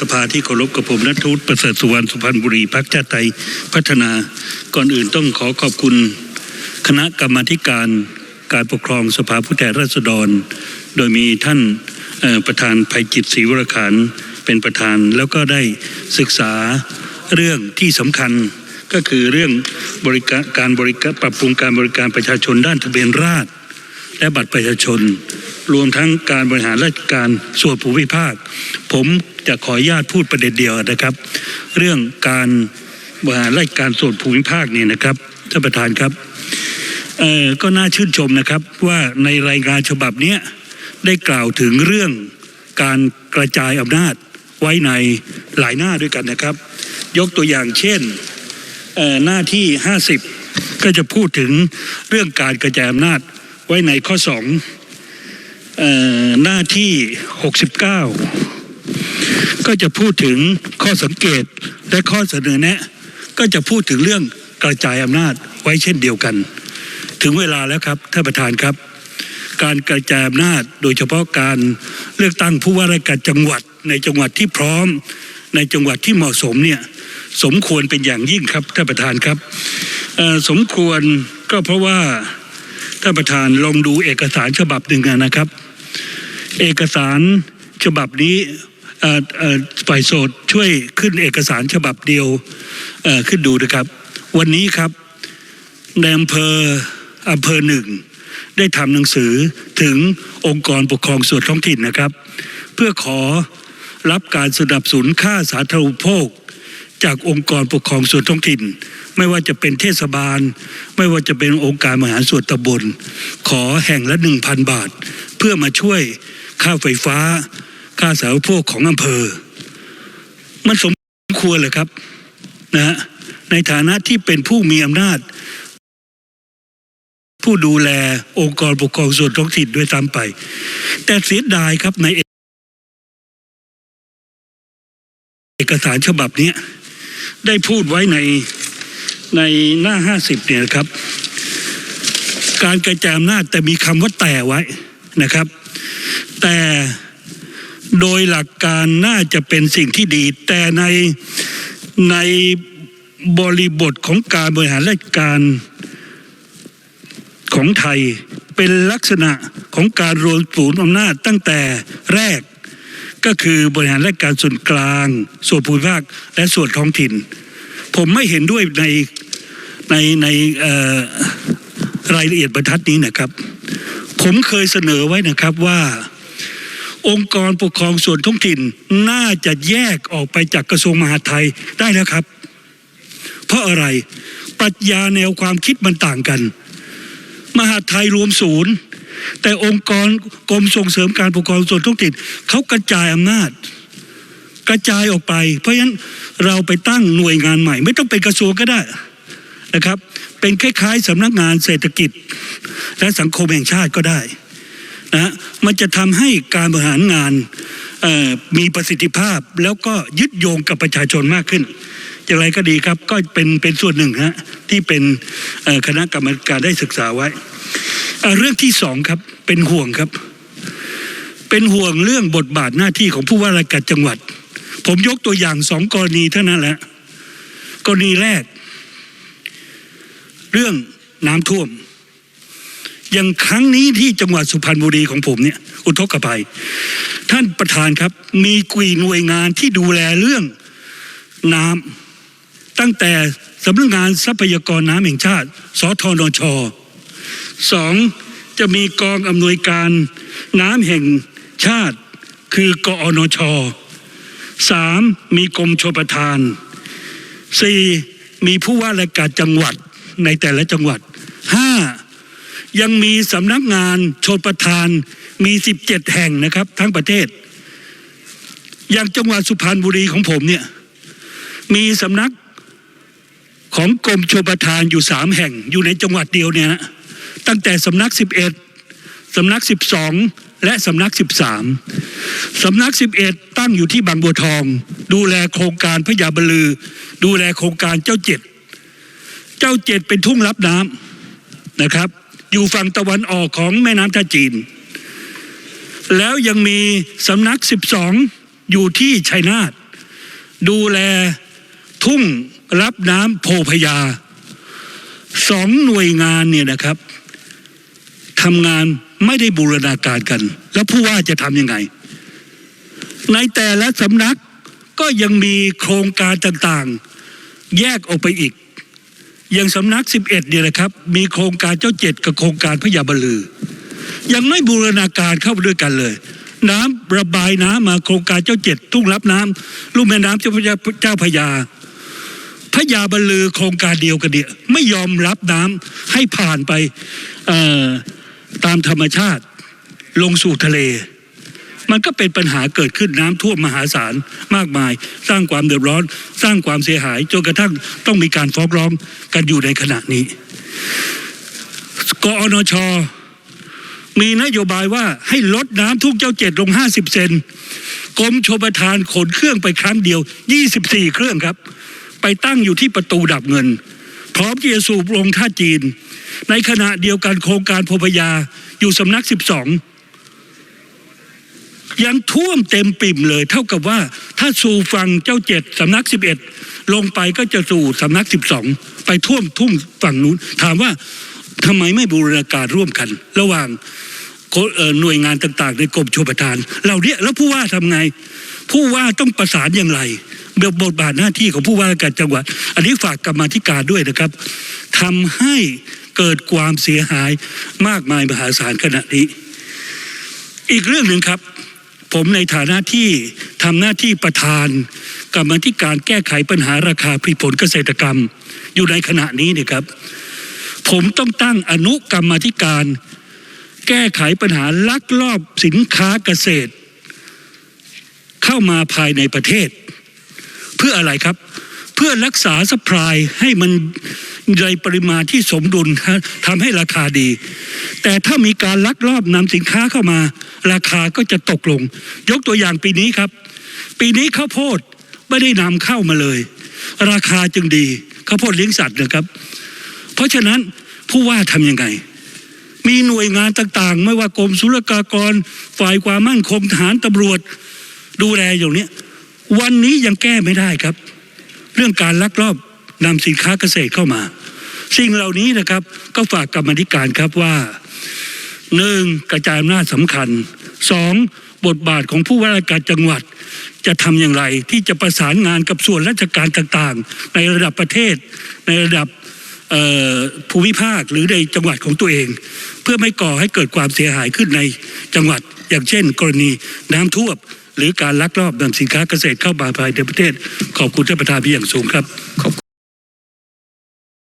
สภาที่เคารพกับผมนัทวุฒิประเสริฐสุวรรณสุพรรณบุรีพักชาติไทยพัฒนา ก่อนอื่นต้องขอขอบคุณ คณะกรรมธิการการปกครองสภาผู้แทนราษฎร โดยมีท่านประธานภัยจิตศรีวรขานเป็นประธานแล้วก็ได้ศึกษาเรื่องที่สำคัญก็คือเรื่องบริการการบริการปรับปรุงการบริการประชาชนด้านทะเบียนราษฎรและบัตรประชาชน รวมทั้งการบริหารราชการส่วนภูมิภาค ผมจะขออนุญาตพูดประเด็นเดียวนะครับ เรื่องการบริหารราชการส่วนภูมิภาคเนี่ยนะครับท่านประธานครับก็น่าชื่นชมนะครับว่าในรายงานฉบับนี้ได้กล่าวถึงเรื่องการกระจายอำนาจไว้ในหลายหน้าด้วยกันนะครับ ยกตัวอย่างเช่นหน้าที่ 50 ก็จะพูดถึงเรื่องการกระจายอำนาจไว้ในข้อสองเอ่อ หน้าที่ 69 ก็จะพูดถึงข้อสังเกตและข้อเสนอแนะ ก็จะพูดถึงเรื่องกระจายอำนาจไว้เช่นเดียวกัน ถึงเวลาแล้วครับท่านประธานครับ การกระจายอำนาจโดยเฉพาะการเลือกตั้งผู้ว่าราชการจังหวัดในจังหวัดที่พร้อม ในจังหวัดที่เหมาะสมเนี่ยสมควรเป็นอย่างยิ่งครับท่านประธานครับสมควรก็เพราะว่าท่านประธานลองดูเอกสารฉบับหนึ่งนะครับ เอกสารฉบับนี้ฝ่ายโสดช่วยขึ้นเอกสารฉบับเดียวขึ้นดูนะครับ วันนี้ครับในอำเภออำเภอหนึ่งได้ทำหนังสือถึงองค์กรปกครองส่วนท้องถิ่นนะครับ เพื่อขอรับการสนับสนุนค่าสาธารณูปโภค จากองค์กรปกครองส่วนท้องถิ่น ไม่ว่าจะเป็นเทศบาล ไม่ว่าจะเป็นองค์การมหาส่วนตำบล ขอแห่งละหนึ่งพันบาท เพื่อมาช่วย ค่าไฟฟ้า ค่าสาธารณูปโภคของอำเภอ มันสมควรเลยครับนะฮะในฐานะที่เป็นผู้มีอำนาจ ผู้ดูแลองค์กรปกครองส่วนท้องถิ่นด้วยซ้ำไป แต่เสียดายครับในเอกสารฉบับนี้ได้พูดไว้ในในหน้าห้าสิบเนี่ยครับ การกระจายอำนาจแต่มีคำว่าแต่ไว้นะครับ แต่โดยหลักการน่าจะเป็นสิ่งที่ดี แต่ในในบริบทของการบริหารราชการของไทยเป็นลักษณะของการรวมศูนย์อำนาจตั้งแต่แรกก็คือบริหารราชการส่วนกลาง ส่วนภูมิภาคและส่วนท้องถิ่น ผมไม่เห็นด้วยในในในรายละเอียดบรรทัดนี้นะครับ ผมเคยเสนอไว้นะครับว่า องค์กรปกครองส่วนท้องถิ่นน่าจะแยกออกไปจากกระทรวงมหาดไทยได้แล้วครับ เพราะอะไรปรัชญาแนวความคิดมันต่างกัน มหาดไทยรวมศูนย์ แต่องค์กรกรมส่งเสริมการปกครองส่วนท้องถิ่นเขากระจายอำนาจ กระจายออกไป เพราะฉะนั้นเราไปตั้งหน่วยงานใหม่ ไม่ต้องเป็นกระทรวงก็ได้นะครับ เป็นคล้ายๆสำนักงานเศรษฐกิจ และสังคมแห่งชาติก็ได้นะมันจะทำให้การบริหารงานมีประสิทธิภาพแล้วก็ยึดโยงกับประชาชนมากขึ้น อย่างไรก็ดีครับก็เป็นเป็นส่วนหนึ่งฮะที่เป็นคณะกรรมการได้ศึกษาไว้ เรื่องที่สองครับเป็นห่วงครับ เป็นห่วงเรื่องบทบาทหน้าที่ของผู้ว่าราชการจังหวัด ผมยกตัวอย่างสองกรณีเท่านั้นแหละกรณีแรก เรื่องน้ำท่วม อย่างครั้งนี้ที่จังหวัดสุพรรณบุรีของผมเนี่ยอุทกภัย ท่านประธานครับ มีกุยหน่วยงานที่ดูแลเรื่องน้ำตั้งแต่สำนักงานทรัพยากรน้ำแห่งชาติ สทนชสองจะมีกองอำนวยการน้ำแห่งชาติ คือกอนชสามมีกรมชลประทานสี่มีผู้ว่าราชการจังหวัด ในแต่ละจังหวัดห้ายังมีสำนักงานชลประทานมีสิบเจ็ดแห่งนะครับ ทั้งประเทศ อย่างจังหวัดสุพรรณบุรีของผมเนี่ยมีสำนักของกรมชลประทานอยู่สามแห่งอยู่ในจังหวัดเดียวเนี่ยนะตั้งแต่สำนักสิบเอ็ดสำนักสิบสองและสำนักสิบสามสำนักสิบเอ็ดตั้งอยู่ที่บางบัวทอง ดูแลโครงการพระยาบลือ ดูแลโครงการเจ้าเจ็ด เจ้าเจ็ดเป็นทุ่งรับน้ำนะครับ อยู่ฝั่งตะวันออกของแม่น้ำท่าจีน แล้วยังมีสำนักสิบสองอยู่ที่ชัยนาทดูแลทุ่งรับน้ำโพพยาสองหน่วยงานเนี่ยนะครับทำงานไม่ได้บูรณาการกัน แล้วผู้ว่าจะทำยังไง ในแต่ละสำนักก็ยังมีโครงการต่างๆ แยกออกไปอีก อย่างสำนัก 11เนี่ยนะครับ มีโครงการเจ้าเจ็ดกับโครงการพญาบลือ ยังไม่บูรณาการเข้าด้วยกันเลย น้ำระบายน้ำมาโครงการเจ้าเจ็ดทุ่งรับน้ำลุ่มแม่น้ำเจ้าพระยาเจ้าพระยาพระยาบลือโครงการเดียวกันเนี่ยไม่ยอมรับน้ำให้ผ่านไปตามธรรมชาติลงสู่ทะเล มันก็เป็นปัญหาเกิดขึ้นน้ำท่วมมหาศาลมากมาย สร้างความเดือดร้อน สร้างความเสียหายจนกระทั่งต้องมีการฟ้องร้องกันอยู่ในขณะนี้กอนชมีนโยบายว่าให้ลดน้ำทุกเจ้าเจ็ดลง 50 เซนกรมชลประทานขนเครื่องไปครั้งเดียว 24 เครื่องครับ ไปตั้งอยู่ที่ประตูดับเงิน พร้อมที่จะสูบลงท่าจีน ในขณะเดียวกันโครงการพพยาอยู่สำนัก 12 ยังท่วมเต็มปิ่มเลย เท่ากับว่าถ้าสู่ฝั่งเจ้าเจ็ดสำนัก11ลงไปก็จะสู่สำนัก12ไปท่วมทุ่งฝั่งนู้นถามว่าทำไมไม่บูรณาการร่วมกัน ระหว่างหน่วยงานต่างๆ ในกรมชลประทานเราเนี่ยแล้วผู้ว่าทำไง ผู้ว่าต้องประสานอย่างไรเบบทบาทหน้าที่ของผู้ว่าการจังหวัด อันนี้ฝากกรรมธิการด้วยนะครับทำให้เกิดความเสียหายมากมายมหาศาลขณะนี้ อีกเรื่องหนึ่งครับ ผมในฐานะที่ทำหน้าที่ประธานกรรมธิการแก้ไขปัญหาราคาผลิตผลเกษตรกรรม อยู่ในขณะนี้เนี่ยครับ ผมต้องตั้งอนุกรรมธิการ แก้ไขปัญหาลักลอบสินค้าเกษตร เข้ามาภายในประเทศ เพื่ออะไรครับ เพื่อรักษาสป라이ให้มันในปริมาณที่สมดุลทำให้ราคาดี แต่ถ้ามีการลักลอบนำสินค้าเข้ามา ราคาก็จะตกลง ยกตัวอย่างปีนี้ครับ ปีนี้ข้าวโพดไม่ได้นำเข้ามาเลย ราคาจึงดีข้าวโพดเลี้ยงสัตว์นะครับ เพราะฉะนั้นผู้ว่าทำยังไง มีหน่วยงานต่างๆ ไม่ว่ากรมศุลกากร ฝ่ายความมั่นคงทหารตำรวจดูแลอย่างนี้วันนี้ยังแก้ไม่ได้ครับ เรื่องการลักลอบนำสินค้าเกษตรเข้ามา สิ่งเหล่านี้นะครับก็ฝากกรรมธิการครับว่าหนึ่งกระจายอำนาจสำคัญสองบทบาทของผู้ว่าราชการจังหวัด จะทำอย่างไรที่จะประสานงานกับส่วนราชการต่างๆ ในระดับประเทศ ในระดับภูมิภาคหรือในจังหวัดของตัวเอง เพื่อไม่ก่อให้เกิดความเสียหายขึ้นในจังหวัด อย่างเช่น กรณีน้ำท่วม หรือการลักลอบนำสินค้าเกษตรเข้ามาภายในประเทศขอบคุณท่านประธานเป็นอย่างสูงครับ